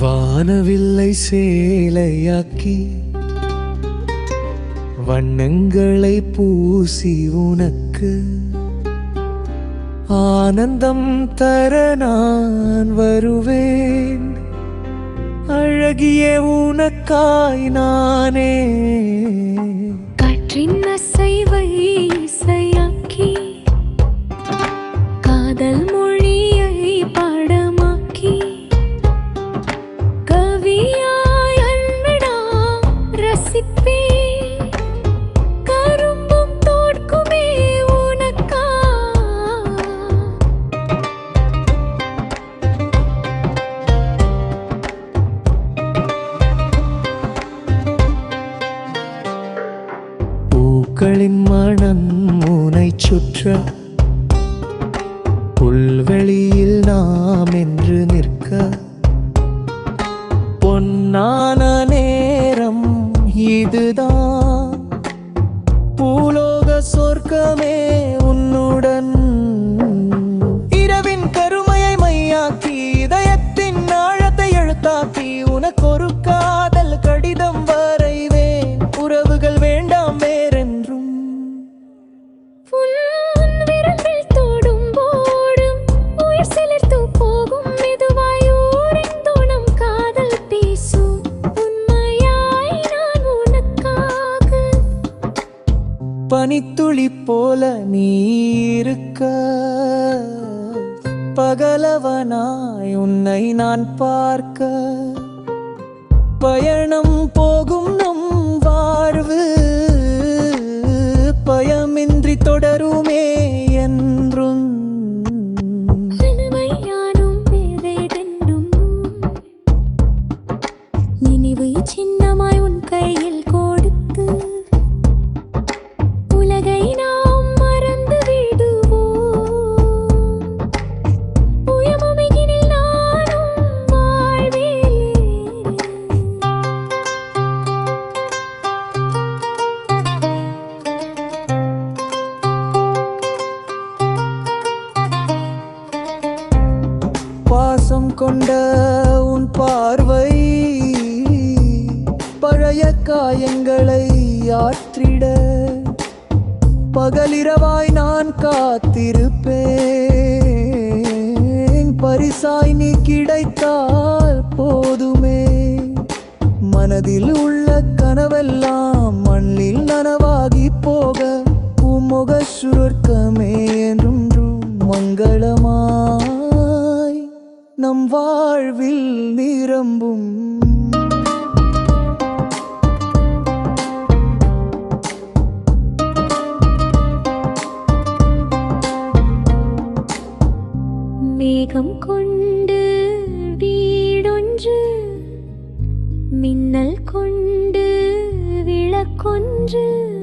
வானவில்லை சேலையாக்கி வண்ணங்களை பூசி உனக்கு ஆனந்தம் தர நான் வருவேன். அழகிய உனக்காய் நானே பூக்களின் மனம் முனை சுற்ற. புல்வெளியில் நாம் என்று நிற்க. பொன்னான நேரம் இதுதான். பூலோக சொர்க்கமே பனித்துளி போல நீ இருக்க. பகலவனாய் உன்னை நான் பார்க்க. பயணம் போகும் நம் வாழ்வு. பயமின்றி தொடருமே என்றும். கனவையானும் நினைவை சின்னமாய் உன் கையில் கொடுத்து. கொண்ட உன் பார்வை பழைய காயங்களை ஆற்றிட. பகலிரவாய் நான் காத்திருப்பேன். பரிசாய் நீ கிடைத்தால் போதுமே. மனதில் உள்ள கனவெல்லாம் நம் வாழ்வில் நிரம்பும். மேகம் கொண்டு வீடொன்று மின்னல் கொண்டு விளக்கொன்று.